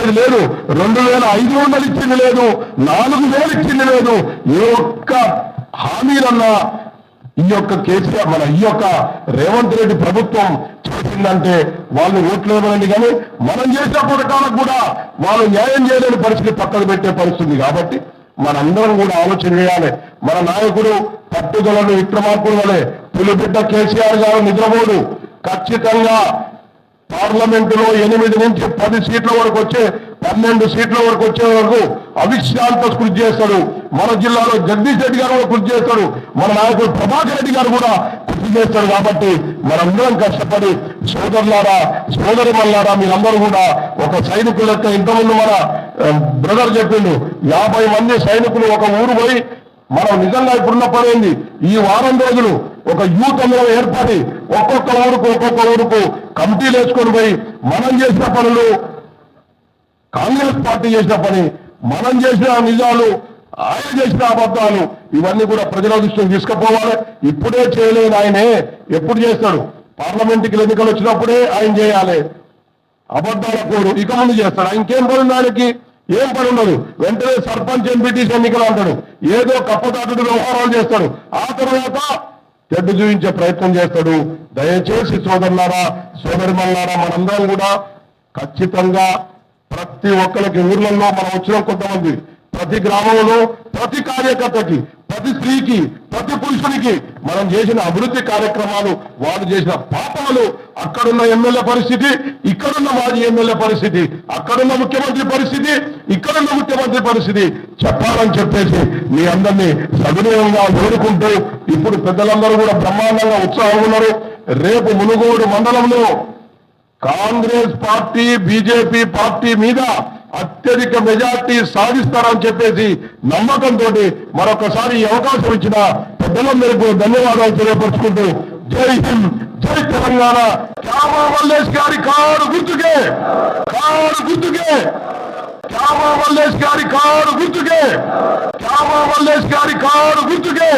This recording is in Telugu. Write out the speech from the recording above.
ఇచ్చింది లేదు. రెండు వేల ఐదు వందలు ఇచ్చింది లేదు. నాలుగు వేలు ఇచ్చింది లేదు. ఏ ఒక్క హామీలన్నా ఈ యొక్క కేసీఆర్ మన ఈ యొక్క రేవంత్ రెడ్డి ప్రభుత్వం చేసిందంటే వాళ్ళు ఓట్లు ఇవ్వరండి కానీ మనం చేసిన పథకాలకు కూడా వాళ్ళు న్యాయం చేయలేని పరిస్థితి పక్కన పెట్టే పరిస్థితి కాబట్టి మనందరం కూడా ఆలోచన చేయాలి. మన నాయకుడు పట్టుదలను విక్రమార్కుడు వలె పులిబిడ్డ కేసీఆర్ గారు నిద్రపోడు. ఖచ్చితంగా పార్లమెంటులో ఎనిమిది నుంచి పది సీట్ల వరకు వచ్చే పన్నెండు సీట్ల వరకు వచ్చే వరకు అవిశ్రాంత కృషి చేస్తాడు. మన జిల్లాలో జగదీష్ రెడ్డి గారు కూడా కృషి చేస్తాడు. మన నాయకుడు ప్రభాకర్ రెడ్డి గారు కూడా కృషి చేస్తాడు కాబట్టి మనందరం కష్టపడి సోదరులారా సోదరి మల్లారా మీరందరూ కూడా ఒక సైనికుల యొక్క ఇంతకుముందు మన బ్రదర్ చెప్పిండు యాభై మంది సైనికులు ఒక ఊరు పోయి మనం నిజంగా ఇప్పుడున్న పని ఈ వారం రోజులు ఒక యూత్ అందరం ఏర్పడి ఒక్కొక్క ఊరుకు ఒక్కొక్క ఊరుకు కమిటీలు వేసుకొని పోయి మనం చేసిన పనులు కాంగ్రెస్ పార్టీ చేసిన పని మనం చేసిన నిజాలు ఆయన చేసిన అబద్ధాలు ఇవన్నీ కూడా ప్రజల దృష్టికి తీసుకుపోవాలి. ఇప్పుడే చేయలేని ఆయనే ఎప్పుడు చేస్తాడు? పార్లమెంట్కి ఎన్నికలు వచ్చినప్పుడే ఆయన చేయాలి. అబద్ధాల కోడు ఇక ముందు చేస్తాడు. ఇంకేం పని ఉంది ఆయనకి? ఏం పని ఉండదు. వెంటనే సర్పంచ్ ఎంపీటీసీ ఎన్నికలు అంటాడు. ఏదో కప్పదాటుడు వ్యవహారాలు చేస్తాడు. ఆ తర్వాత చెడ్డు చూపించే ప్రయత్నం చేస్తాడు. దయచేసి సోదరులారా సోదరి మనందరం కూడా ఖచ్చితంగా ప్రతి ఒక్కరికి ఊర్లలో మనం వచ్చిన కొంతమంది ప్రతి గ్రామంలో ప్రతి కార్యకర్తకి ప్రతి స్త్రీకి ప్రతి పురుషునికి మనం చేసిన అభివృద్ధి కార్యక్రమాలు వాళ్ళు చేసిన పాపములు అక్కడున్న ఎమ్మెల్యే పరిస్థితి ఇక్కడున్న మాజీ ఎమ్మెల్యే పరిస్థితి అక్కడున్న ముఖ్యమంత్రి పరిస్థితి ఇక్కడున్న ముఖ్యమంత్రి పరిస్థితి చెప్పాలని చెప్పేసి మీ అందరినీ సవినయంగా వేడుకుంటూ ఇప్పుడు పెద్దలందరూ కూడా బ్రహ్మాండంగా ఉత్సాహం ఉన్నారు. రేపు మునుగోడు మండలంలో కాంగ్రెస్ పార్టీ బీజేపీ పార్టీ మీద అత్యధిక మెజార్టీ సాధిస్తారని చెప్పేసి నమ్మకంతో మరొకసారి ఈ అవకాశం ఇచ్చిన పెద్దలందరికీ ధన్యవాదాలు తెలియపరుచుకుంటూ జై హింద్ జై తెలంగాణ. శ్యామా మల్లేష్ గారి కారు గుర్తుకే కారు గుర్తుకే. శ్యామా మల్లేష్ గారి కారు గుర్తుకే శ్యామా మల్లేష్ గారి కారు గుర్తుకే.